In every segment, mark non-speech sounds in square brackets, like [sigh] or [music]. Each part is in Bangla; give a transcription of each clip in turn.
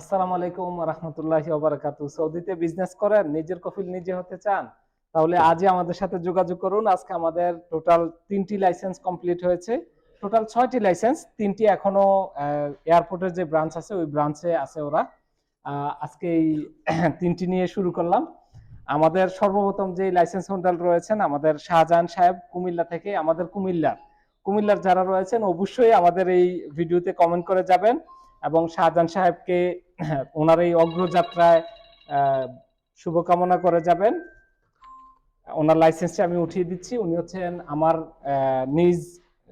আসসালামু আলাইকুম রহমতুল্লাহি ওবারাকাতু সৌদিতে বিজনেস করেন, নিজের কফিল নিজে হতে চান, তাহলে আজই আমাদের সাথে যোগাযোগ করুন। আজকে আমাদের টোটাল তিনটি লাইসেন্স কমপ্লিট হয়েছে। টোটাল ছয়টি লাইসেন্স তিনটি এখনও এয়ারপোর্টের যে ব্রাঞ্চ আছে, ওই ব্রাঞ্চে আছে ওরা। আজকে এই [clears throat] তিনটি নিয়ে শুরু করলাম। আমাদের সর্বপ্রথম যে লাইসেন্স হোল্ডার রয়েছেন, আমাদের শাহজাহান সাহেব কুমিল্লা থেকে, আমাদের কুমিল্লার। কুমিল্লার যারা রয়েছেন, অবশ্যই আমাদের এই ভিডিওতে কমেন্ট করে যাবেন। এবং শাহজাহান সাহেবকে [clears throat] ওনার এই অগ্রযাত্রায় শুভকামনা করে যাবেন। ওনার লাইসেন্সটি আমি উঠিয়ে দিচ্ছি। উনি হচ্ছেন আমার নিজ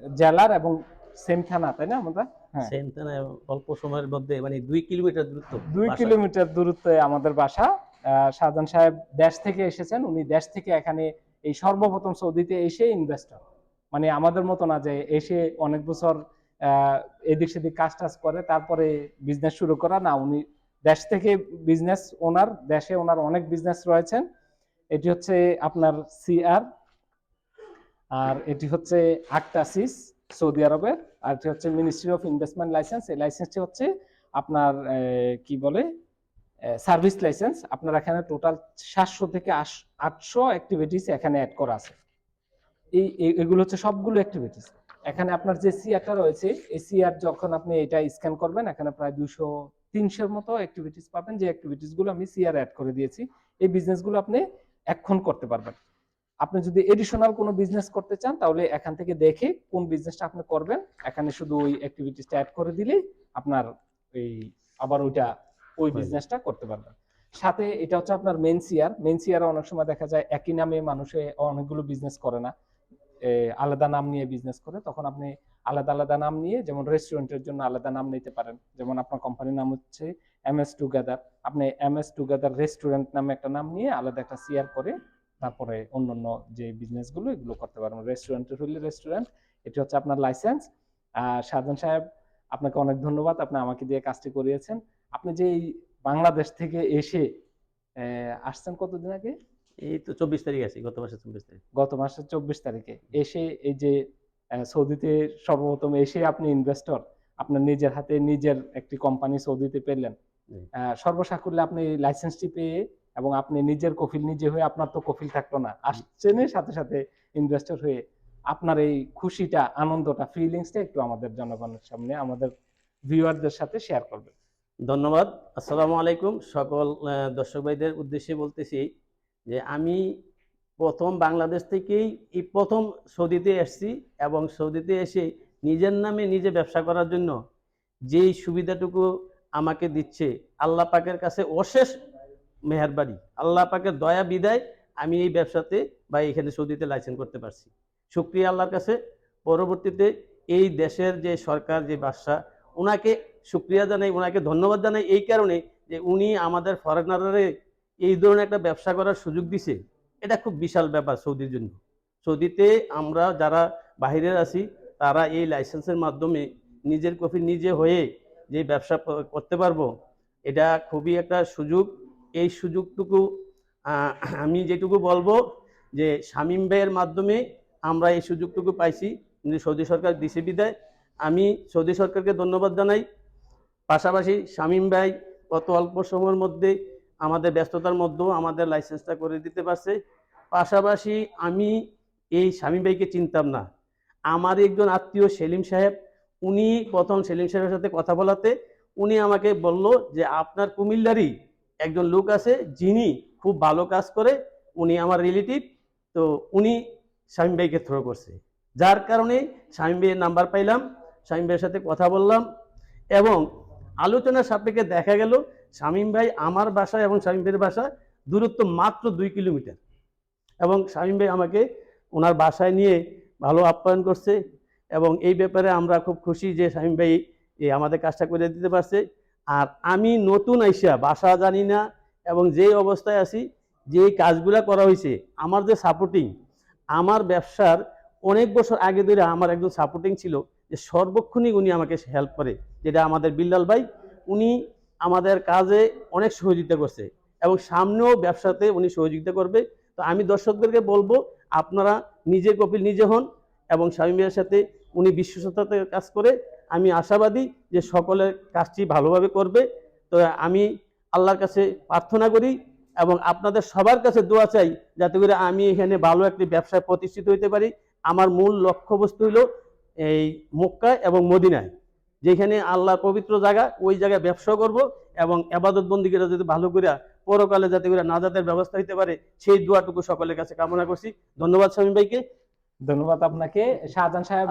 জেলার এবং সেম থানা তাই না আমরা হ্যাঁ। সেম থানায় অল্প সময়ের মধ্যে মানে দুই কিলোমিটার দূরত্ব দুই কিলোমিটার দূরত্বে আমাদের বাসা। আহ, শাহজাহান সাহেব দেশ থেকে এসেছেন। উনি দেশ থেকে এখানে এই সর্বপ্রথম সৌদিতে এসে ইনভেস্টর মানে আমাদের মতো না যে এসে অনেক বছর এদিক সেদিক কাজ টাজ করে, তারপরে বিজনেস শুরু করা। না, উনি দেশ থেকে বিজনেস ওনার দেশে ওনার অনেক বিজনেস রয়েছেন এটি হচ্ছে আপনার সিআর আর এটি হচ্ছে আক্তাসিস সৌদি আরবের আর এটি হচ্ছে মিনিস্ট্রি অফ ইনভেস্টমেন্ট লাইসেন্স এই লাইসেন্সটি হচ্ছে আপনার কি বলে সার্ভিস লাইসেন্স আপনার এখানে টোটাল সাতশো থেকে আটশো অ্যাক্টিভিটিস এখানে অ্যাড করা আছে। এই এগুলো হচ্ছে সবগুলো অ্যাক্টিভিটিস এখানে আপনার যে সিআরটা রয়েছে এই সিআর যখন আপনি এটা স্ক্যান করবেন এখানে প্রায় দুশো তিনশোর মতো অ্যাক্টিভিটিস পাবেন। যে অ্যাক্টিভিটিসগুলো আমি সিআর অ্যাড করে দিয়েছি এই বিজনেসগুলো আপনি এখন করতে পারবেন। আপনি যদি এডিশনাল কোনো বিজনেস করতে চান তাহলে এখান থেকে দেখে কোন বিজনেসটা আপনি করবেন। এখানে শুধু ওই অ্যাক্টিভিটিসটা অ্যাড করে দিলেই আপনার এই আবার ওইটা ওই বিজনেসটা করতে পারবেন। সাথে এটা হচ্ছে আপনার মেন সিআর মেন সিআর অনেক সময় দেখা যায় একই নামে মানুষে অনেকগুলো বিজনেস করে না। আলাদা নাম নিয়ে বিজনেস করে, তখন আপনি আলাদা আলাদা নাম নিয়ে যেমন রেস্টুরেন্টের জন্য আলাদা নাম নিতে পারেন। যেমন আপনার কোম্পানির নাম হচ্ছে এম এস টুগেদার আপনি এম এস টুগেদার রেস্টুরেন্ট নামে একটা নাম নিয়ে আলাদা একটা সিআর করে তারপরে অন্যান্য যে বিজনেসগুলো, এগুলো করতে পারবেন রেস্টুরেন্টের হলে রেস্টুরেন্ট এটি হচ্ছে আপনার লাইসেন্স আর শাহজাহান সাহেব, আপনাকে অনেক ধন্যবাদ, আপনি আমাকে দিয়ে কাজটি করিয়েছেন। আপনি যে বাংলাদেশ থেকে এসে আসছেন কতদিন আগে? এই তো চব্বিশ তারিখ আছে গত মাসে চব্বিশ তারিখ। গত মাসের চব্বিশ তারিখে এসে এই যে সৌদিতে সর্বপ্রথম এসে আপনি ইনভেস্টর আপনার নিজের হাতে নিজের একটি কোম্পানি সৌদিতে পেলেন। সর্বসাকুল্যে আপনি লাইসেন্সটি পেয়ে এবং আপনি নিজের কফিল নিজে হয়ে আপনার তো কফিল থাকতো না। আসছেনের সাথে সাথে ইনভেস্টর হয়ে আপনার এই খুশিটা আনন্দটা ফিলিংসটা একটু আমাদের জনগণের সামনে আমাদের ভিউয়ারদের সাথে শেয়ার করবেন। ধন্যবাদ। আসসালামু আলাইকুম। সকল দর্শক ভাইদের উদ্দেশ্যে বলতেছি যে আমি প্রথম বাংলাদেশ থেকেই এই প্রথম সৌদিতে এসেছি এবং সৌদিতে এসে নিজের নামে নিজে ব্যবসা করার জন্য যেই সুবিধাটুকু আমাকে দিচ্ছে, আল্লাহ পাকের কাছে অশেষ মেহরবানি, আল্লাহ পাকের দয়া, বিদায় আমি এই ব্যবসাতে বা এখানে সৌদিতে লাইসেন্স করতে পারছি। শুক্রিয়া আল্লাহর কাছে। পরবর্তীতে এই দেশের যে সরকার, যে বাদশাহ ওনাকে শুক্রিয়া জানাই ওনাকে ধন্যবাদ জানাই এই কারণে যে উনি আমাদের ফরেনারে এই ধরনের একটা ব্যবসা করার সুযোগ দিছে, এটা খুব বিশাল ব্যাপার সৌদির জন্য। সৌদিতে আমরা যারা বাইরে আছি, তারা এই লাইসেন্সের মাধ্যমে নিজের কফি নিজে হয়ে যে ব্যবসা করতে পারব, এটা খুবই একটা সুযোগ। এই সুযোগটুকু আমি যেটুকু বলব যে শামীম ভাইয়ের মাধ্যমে আমরা এই সুযোগটুকু পাইছি সৌদি সরকার দিছে বিদায় আমি সৌদি সরকারকে ধন্যবাদ জানাই। পাশাপাশি শামীম ভাই কত অল্প সময়ের মধ্যে আমাদের ব্যস্ততার মধ্যেও আমাদের লাইসেন্সটা করে দিতে পারছে। পাশাপাশি আমি এই স্বামী ভাইকে চিনতাম না। আমার একজন আত্মীয় সেলিম সাহেব, উনি প্রথম সেলিম সাহেবের সাথে কথা বলাতে উনি আমাকে বলল যে, আপনার কুমিল্লারই একজন লোক আছে যিনি খুব ভালো কাজ করে, উনি আমার রিলেটিভ তো উনি শামীম ভাইকে থ্রো করছে। যার কারণে স্বামী ভাইয়ের নাম্বার পাইলাম, স্বামী ভাইয়ের সাথে কথা বললাম এবং আলোচনার সাপেক্ষে দেখা গেল শামীম ভাই আমার বাসা এবং শামীম ভাইয়ের বাসা দূরত্ব মাত্র দুই কিলোমিটার। এবং শামীম ভাই আমাকে ওনার বাসায় নিয়ে ভালো আপ্যায়ন করছে এবং এই ব্যাপারে আমরা খুব খুশি যে শামীম ভাই আমাদের কাজটা করে দিতে পারছে। আর আমি নতুন আইসা, বাসা জানি না এবং যে অবস্থায় আছি যে কাজগুলা করা হয়েছে আমার যে সাপোর্টিং আমার ব্যবসার অনেক বছর আগে ধরে আমার একজন সাপোর্টিং ছিল যে সর্বক্ষণই উনি আমাকে হেল্প করে, যেটা আমাদের বিল্লাল ভাই, উনি আমাদের কাজে অনেক সহযোগিতা করছে এবং সামনেও ব্যবসাতে উনি সহযোগিতা করবে। তো আমি দর্শকদেরকে বলব, আপনারা নিজে কপিল নিজে হন এবং স্বামী মেয়ের সাথে উনি বিশ্বস্ততার কাজ করে। আমি আশাবাদী যে সকলের কাজটি ভালোভাবে করবে। তো আমি আল্লাহর কাছে প্রার্থনা করি এবং আপনাদের সবার কাছে দোয়া চাই যাতে করে আমি এখানে ভালো একটি ব্যবসায় প্রতিষ্ঠিত হইতে পারি। আমার মূল লক্ষ্যবস্তু হলো এই মক্কা এবং মদিনায়। যেখানে আল্লাহর পবিত্র জায়গা ওই জায়গায় ব্যবসা করব এবং আবাদত বন্দিকেরা যদি ভালো করে পরকালে যাতে করে নাজাতের ব্যবস্থা হইতে পারে সেই দোয়াটুকু সকলের কাছে কামনা করছি। ধন্যবাদ স্বামী ভাইকে। ধন্যবাদ আপনাকে। শাহজাহান সাহেব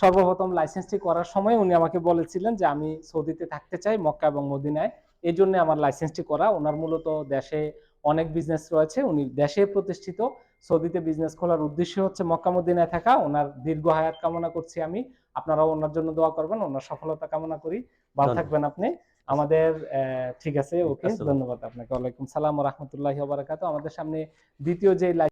সর্বপ্রথম লাইসেন্সটি করার সময় উনি আমাকে বলেছিলেন যে আমি সৌদিতে থাকতে চাই মক্কা এবং মদিনায়। এই জন্য আমার লাইসেন্সটি করা। ওনার মূলত দেশে অনেক বিজনেস রয়েছে উনি দেশে প্রতিষ্ঠিত। সৌদিতে বিজনেস খোলার উদ্দেশ্য হচ্ছে মক্কামুদ্দিনায় থাকা। ওনার দীর্ঘ হায়াত কামনা করছি আমি। আপনারাও ওনার জন্য দোয়া করবেন ওনার সফলতা কামনা করি। ভালো থাকবেন আপনি। আমাদের আহ, ঠিক আছে ওকে ধন্যবাদ আপনাকে। ওয়ালাইকুম সালাম রহমতুল্লাহ বারাকাতু আমাদের সামনে দ্বিতীয় যে